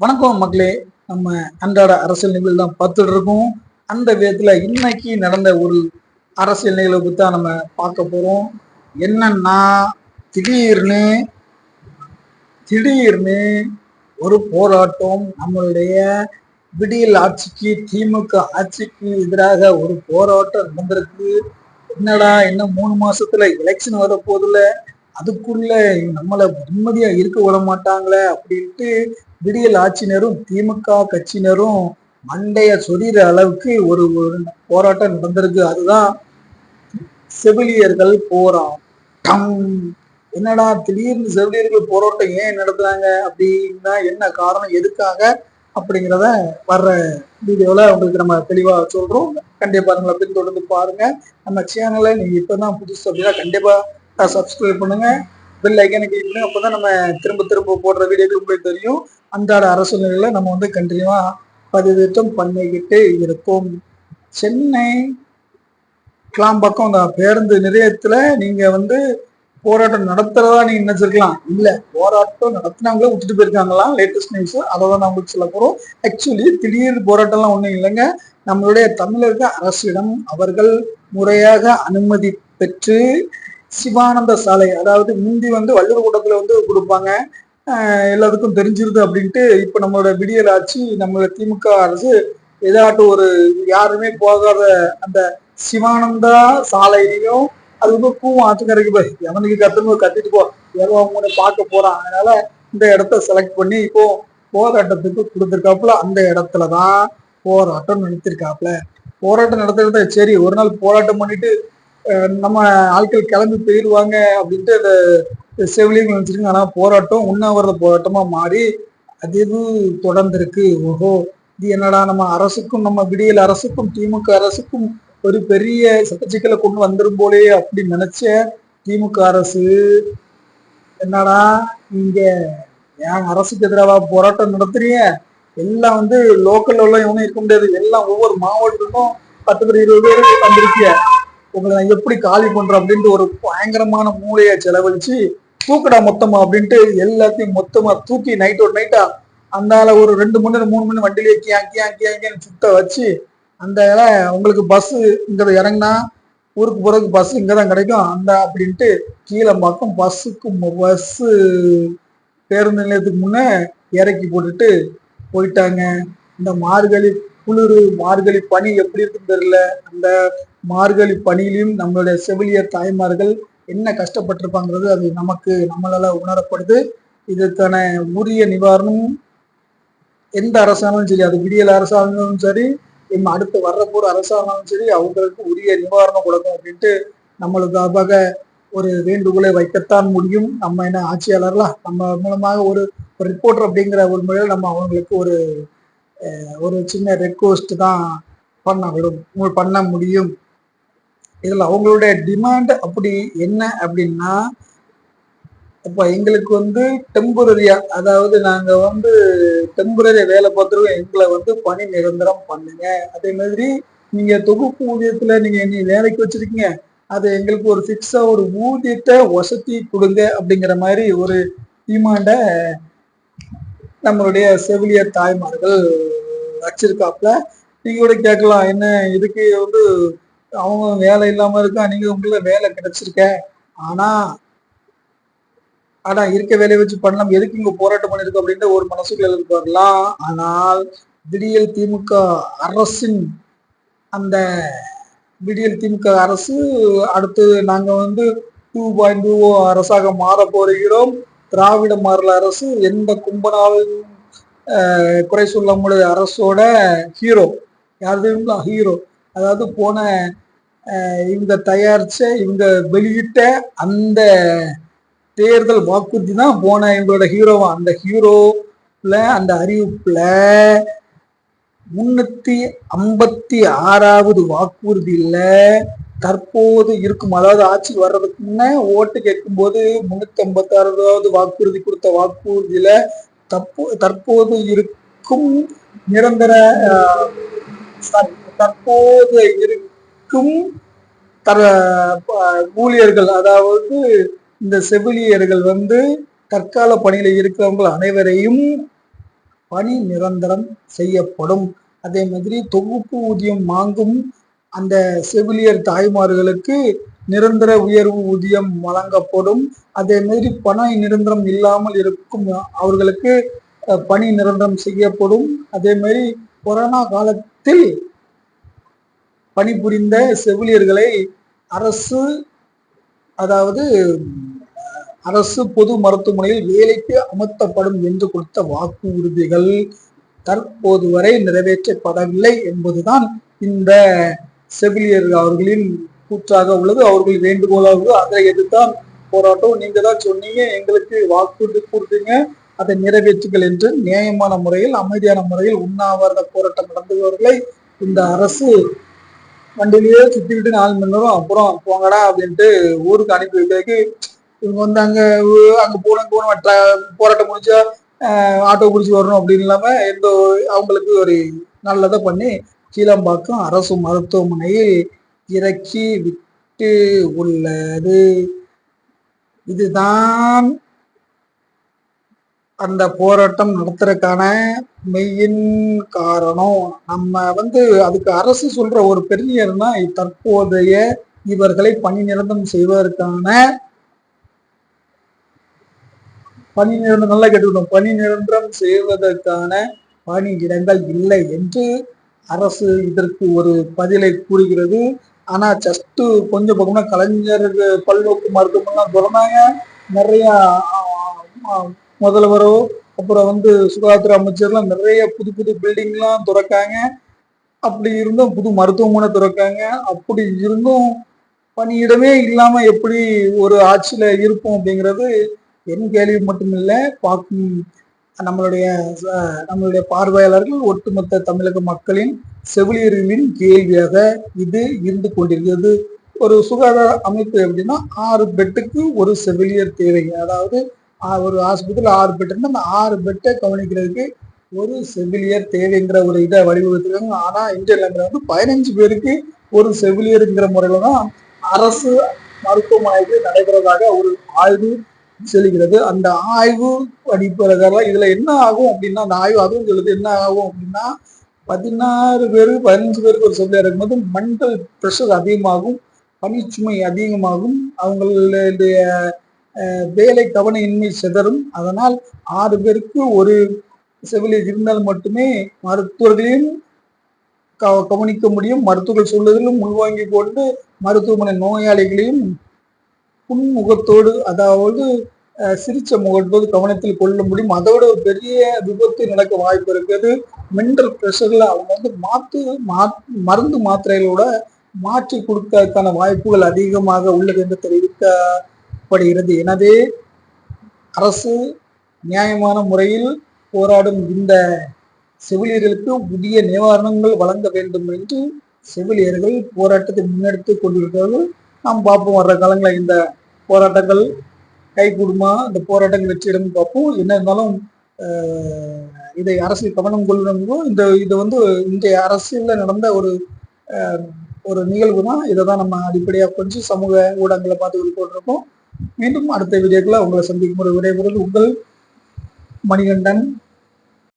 வணக்கம் மக்களே. நம்ம அன்றாட அரசியல் நிகழ்வு தான் பார்த்துட்டு இருக்கோம். அந்த விதத்துல இன்னைக்கு நடந்த ஒரு அரசியல் நிகழ்வு தான் நம்ம பார்க்க போறோம். என்னன்னா திடீர்னு திடீர்னு ஒரு போராட்டம் நம்மளுடைய விடியல் ஆட்சிக்கு திமுக ஆட்சிக்கு எதிராக ஒரு போராட்டம் நடந்திருக்கு. என்னடா இன்னும் மூணு மாசத்துல எலெக்ஷன் வர போதுல அதுக்குள்ள நம்மளை நிம்மதியா இருக்க விட மாட்டாங்களே அப்படின்ட்டு விடியல் ஆட்சியினரும் திமுக கட்சியினரும் மண்டைய சொரிகிற அளவுக்கு ஒரு ஒரு போராட்டம் நடந்திருக்கு. அதுதான் செவிலியர்கள் போராட்டம். என்னடா திடீர்னு செவிலியர்கள் போராட்டம் ஏன் நடத்துறாங்க? அப்படின்னா என்ன காரணம் எதுக்காக அப்படிங்கிறத வர்ற வீடியோல உங்களுக்கு நம்ம தெளிவா சொல்றோம். கண்டிப்பா நம்மளை பின்தொடர்ந்து பாருங்க. நம்ம சேனலை நீங்க இப்பதான் புதுசு அப்படின்னா கண்டிப்பா சப்ஸ்கிரைப் பண்ணுங்க. பெல் ஐக்கனை கிளிக் பண்ணுங்க அப்பதான் நம்ம திரும்ப திரும்ப போடுற வீடியோக்கள் உங்களுக்கு தெரியும். அன்றாட அரசு நம்ம வந்து கண்டினியூவாக பதிவேற்றம் பண்ணிக்கிட்டு இருப்போம் சென்னை கிளாம்பக்கம் அந்த பேருந்து நிலையத்தில் நீங்கள் வந்து போராட்டம் நடத்துறதா நீங்க நினைச்சிருக்கலாம். இல்ல போராட்டம் நடத்தினாங்களே விட்டுட்டு போயிருக்காங்களாம் லேட்டஸ்ட் நியூஸ் அதை தான் நான் உங்களுக்கு சொல்ல போறோம். ஆக்சுவலி திடீர் போராட்டம்லாம் ஒண்ணும் இல்லைங்க. நம்மளுடைய தமிழக அரசிடம் அவர்கள் முறையாக அனுமதி பெற்று சிவானந்த சாலை அதாவது முந்தி வந்து வள்ளுவர் கூட்டத்தில் வந்து கொடுப்பாங்க. எல்லாத்துக்கும் தெரிஞ்சிருது அப்படின்ட்டு இப்ப நம்மளோட விடியல் ஆட்சி நம்மளோட திமுக அரசு ஏதாட்டும் ஒரு யாருமே போகாத அந்த சிவானந்தா சாலையிலையும் அது வந்து பூவும் ஆற்றுக்கரைக்கு போய் எவனுக்கு கத்துன்னு கட்டிட்டு போ எவன் அவங்கள பார்க்க போறான். அதனால இந்த இடத்த செலக்ட் பண்ணி இப்போ போராட்டத்துக்கு கொடுத்துருக்காப்புல. அந்த இடத்துல தான் போராட்டம் நடத்திருக்காப்புல. போராட்டம் நடத்துறத சரி ஒரு நாள் போராட்டம் பண்ணிட்டு நம்ம ஆட்கள் கிளம்பி போயிடுவாங்க அப்படின்ட்டு அந்த செவிலியர்கள் நினைச்சிருக்காங்க ஆனால் போராட்டம் உண்ணாவிரத போராட்டமாக மாறி அது தொடர்ந்துருக்கு. ஓஹோ இது என்னடா நம்ம அரசுக்கும் நம்ம விடியல் அரசுக்கும் திமுக அரசுக்கும் ஒரு பெரிய சட்டச்சிக்கலை கொண்டு வந்துடும் போலே அப்படி நினைச்ச திமுக அரசு என்னடா இங்க ஏன் அரசுக்கு எதிராக போராட்டம் நடத்துறீங்க? எல்லாம் வந்து லோக்கல்ல உள்ள இவனும் இருக்க முடியாது. எல்லாம் ஒவ்வொரு மாவட்டத்துக்கும் பத்து பேர் இருபது பேர் வந்திருக்கீங்க. உங்களை நான் எப்படி காலி பண்றேன் அப்படின்ட்டு ஒரு பயங்கரமான மூளையை செலவழிச்சு தூக்கடா மொத்தமா அப்படின்ட்டு எல்லாத்தையும் மொத்தமா தூக்கி நைட்டோட நைட்டா அந்த ஒரு ரெண்டு மணி நேரம் மூணு மணி வண்டியிலே கியா கியா கியா கியான்னு சுத்த வச்சு அந்த இலை உங்களுக்கு பஸ் இங்க இறங்கினா ஊருக்கு போறதுக்கு பஸ் இங்க தான் கிடைக்கும். அந்த அப்படின்ட்டு கீழே பக்கம் பஸ்ஸுக்கு பஸ் பேருந்து நிலையத்துக்கு முன்னே இறக்கி போட்டுட்டு போயிட்டாங்க. இந்த மார்கழி குளிர் மார்கழி பனி எப்படி இருக்குன்னு தெரியல. அந்த மார்கழி பணியிலையும் நம்மளுடைய செவிலியர் தாய்மார்கள் என்ன கஷ்டப்பட்டிருப்பாங்கிறது அது நமக்கு நம்மளால உணரப்படுது. இதுக்கான உரிய நிவாரணம் எந்த அரசாங்கமும் சரி அது விடியல் அரசாங்கமும் சரி இம் அடுத்து வர்ற அரசாங்கமும் சரி அவங்களுக்கு உரிய நிவாரணம் கொடுக்கும் அப்படின்ட்டு நம்மளுக்காக ஒரு வேண்டுகோளை வைக்கத்தான் முடியும். நம்ம என்ன ஆட்சியாளர்லாம் நம்ம மூலமாக ஒரு ரிப்போர்ட்டர் அப்படிங்கிற ஒரு முறையில் நம்ம அவங்களுக்கு ஒரு ஒரு சின்ன ரெக்வஸ்ட் தான் பண்ண விடும் பண்ண முடியும். இதில் அவங்களுடைய டிமாண்ட் அப்படி என்ன அப்படின்னா இப்போ எங்களுக்கு வந்து டெம்பரரியா அதாவது நாங்கள் வந்து டெம்பரரியா வேலை பார்த்துருக்கோம். எங்களை வந்து பணி நிரந்தரம் பண்ணுங்க. அதே மாதிரி நீங்கள் தொகுப்பு ஊதியத்தில் நீங்கள் நீ வேலைக்கு வச்சிருக்கீங்க. அது எங்களுக்கு ஒரு ஃபிக்ஸாக ஒரு ஊதியத்தை வசதி கொடுங்க அப்படிங்கிற மாதிரி ஒரு டிமாண்டை நம்மளுடைய செவிலியர் தாய்மார்கள் வச்சிருக்காப்புல. நீங்க கூட கேட்கலாம் என்ன இதுக்கு வந்து அவங்க வேலை இல்லாம இருக்கா? நீங்க உங்களுக்கு வேலை கிடைச்சிருக்க. ஆனா ஆனா இருக்க வேலையை வச்சு பண்ணலாம். எதுக்கு இங்க போராட்டம் பண்ணிருக்கோம் அப்படின்ற ஒரு மனசுக்குள்ள வரலாம். ஆனால் விடியல் திமுக அரசின் அந்த விடியல் திமுக அரசு அடுத்து நாங்க வந்து டூ பாயிண்ட் டூ அரசாக மாற போகிறோம். திராவிட மாறல அரசு எந்த கும்பனாலும் குறை சொல்ல முடியாத அரசோட ஹீரோ யாரு ஹீரோ அதாவது போன இவங்க தயாரிச்ச இவங்க வெளியிட்ட அந்த தேர்தல் வாக்குறுதி தான் போன இவங்களோட ஹீரோவா அந்த ஹீரோல அந்த அறிவிப்புல முன்னூத்தி ஐம்பத்தி ஆறாவது வாக்குறுதியில தற்போது இருக்கும் அதாவது ஆட்சி வர்றதுக்கு முன்னே ஓட்டு கேட்கும்போது முன்னூத்தி ஐம்பத்தி ஆறாவது வாக்குறுதி கொடுத்த வாக்குறுதியில தற்போ தற்போது இருக்கும் நிரந்தர ஆஹ், தற்போது இருக்கும் தர ஊழியர்கள் அதாவது இந்த செவிலியர்கள் வந்து தற்கால பணியில இருக்கிறவங்க அனைவரையும் பணி நிரந்தரம் செய்யப்படும். அதே மாதிரி தொகுப்பு ஊதியம் வாங்கும் அந்த செவிலியர் தாய்மார்களுக்கு நிரந்தர உயர்வு ஊதியம் வழங்கப்படும். அதே மாதிரி பணி நிரந்தரம் இல்லாமல் இருக்கும் அவர்களுக்கு பணி நிரந்தரம் செய்யப்படும். அதே மாதிரி கொரோனா காலத்தில் பணிபுரிந்த செவிலியர்களை அரசு அதாவது அரசு பொது மருத்துவமனையில் வேலைக்கு அமர்த்தப்படும் என்று கொடுத்த வாக்குறுதிகள் தற்போது வரை நிறைவேற்றப்படவில்லை என்பதுதான் இந்த செவிலியர் அவர்களின் கூற்றாக உள்ளது. அவர்கள் வேண்டுகோளாக அதை எதிர்த்தான் போராட்டம் நீங்க தான் சொன்னீங்க. எங்களுக்கு வாக்குறுதி கொடுத்தீங்க அதை நிறைவேற்றுங்கள் என்று நியாயமான முறையில் அமைதியான முறையில் உண்ணாவிரத போராட்டம் நடந்தவர்களை இந்த அரசு வண்டியிலேயே சுத்திக்கிட்டு நாலு மணி நேரம் அப்புறம் போங்கடா அப்படின்ட்டு ஊருக்கு அனுப்பி வைக்கிறதுக்கு இவங்க வந்து அங்க அங்க போன போன போராட்டம் முடிச்சா ஆட்டோ பிடிச்சி வரணும் அப்படின்னு இல்லாம எந்த அவங்களுக்கு ஒரு நல்லதை பண்ணி கீழம்பாக்கம் அரசு மருத்துவமனையில் இறக்கி விட்டு உள்ளது. இதுதான் அந்த போராட்டம் நடத்துறதுக்கான மெயின் காரணம். நம்ம வந்து அதுக்கு அரசு சொல்ற ஒரு பெரியர்னா தற்போதைய இவர்களை பணி நிரந்தரம் செய்வதற்கான பணி நிரந்தரம் நல்லா கேட்டுக்கணும். பணி நிரந்தரம் செய்வதற்கான பணி இடங்கள் இல்லை என்று அரசு இதற்கு ஒரு பதிலை கூறுகிறது. ஆனா ஜஸ்ட் கொஞ்சம் பார்த்தோம்னா கலைஞர் பல்நோக்கு மருத்துவமனைலாம் திறந்தாங்க. நிறைய முதல்வரோ அப்புறம் வந்து சுகாதார அமைச்சர்லாம் நிறைய புது புது பில்டிங்லாம் திறக்காங்க. அப்படி இருந்தும் புது மருத்துவமனை திறக்காங்க. அப்படி இருந்தும் பணியிடமே இல்லாம எப்படி ஒரு ஆட்சியில இருப்போம் அப்படிங்கிறது என் கேள்வி மட்டுமில்ல. பார்க்கும் நம்மளுடைய நம்மளுடைய பார்வையாளர்கள் ஒட்டுமொத்த தமிழக மக்களின் செவிலியர்களின் கேள்வியாக இது இருந்து கொண்டிருக்கிறது. ஒரு சுகாதார அமைப்பு எப்படின்னா ஆறு பெட்டுக்கு ஒரு செவிலியர் தேவை. அதாவது ஒரு ஆஸ்பத்திரியில் ஆறு பெட் இருந்தால் அந்த ஆறு பெட்டை கவனிக்கிறதுக்கு ஒரு செவிலியர் தேவைங்கிற ஒரு இதை வடிவமைத்திருக்காங்க ஆனால் இந்திய வந்து பதினஞ்சு பேருக்கு ஒரு செவிலியருங்கிற முறையில் தான் அரசு மருத்துவமனைக்கு நடைபெறதாக ஒரு ஆய்வு செல்கிறது. அந்த ஆய்வு அடிப்படையில் இதுல என்ன ஆகும் அப்படின்னா அந்த ஆய்வு அதுவும் சொல்லுது என்ன ஆகும் அப்படின்னா பதினாறு பேர் பதினஞ்சு பேருக்கு ஒரு செவிலியர் இருக்கும்போது மென்டல் ப்ரெஷர் அதிகமாகும் பணிச்சுமை அதிகமாகும் அவங்களுடைய வேலை கவனையின்மை சிதறும். அதனால் ஆறு பேருக்கு ஒரு செவிலியர் இருந்தால் மட்டுமே மருத்துவர்களையும் கவனிக்க முடியும். மருத்துவர்கள் சொல்வதிலும் உள்வாங்கி கொண்டு மருத்துவமனை நோயாளிகளையும் புன்முகத்தோடு அதாவது சிரிச்ச முகத்தோடு கவனத்தில் கொள்ள முடியும். அதோட ஒரு பெரிய விபத்து நடக்க வாய்ப்பு இருக்குது மென்டல் ப்ரெஷர்ல அவங்க வந்து மாத்து மா மருந்து மாத்திரைகளோட மாற்றி கொடுக்கறதுக்கான வாய்ப்புகள் அதிகமாக உள்ளது என்று தெரிவிக்கப்படுகிறது. எனவே அரசு நியாயமான முறையில் போராடும் இந்த செவிலியர்களுக்கு புதிய நிவாரணங்கள் வழங்க வேண்டும் என்று செவிலியர்கள் போராட்டத்தை முன்னெடுத்து கொண்டிருக்கிறார்கள். நாம் பார்ப்போம். வர்ற காலங்களில் இந்த போராட்டங்கள் கை கூடுமா இந்த போராட்டங்கள் வெற்றியிடம் பார்ப்போம். என்ன இருந்தாலும் இதை அரசியல் கவனம் கொள்ளணும் இந்த இது வந்து இன்றைய அரசியலில் நடந்த ஒரு ஒரு நிகழ்வு தான். இதை தான் நம்ம அடிப்படையாக கொஞ்சம் சமூக ஊடகங்களை பார்த்து போட்டிருக்கோம் மீண்டும் அடுத்த வீடியோக்களை உங்களை சந்திக்கும் ஒரு விடைபெறுவது உங்கள் மணிகண்டன்.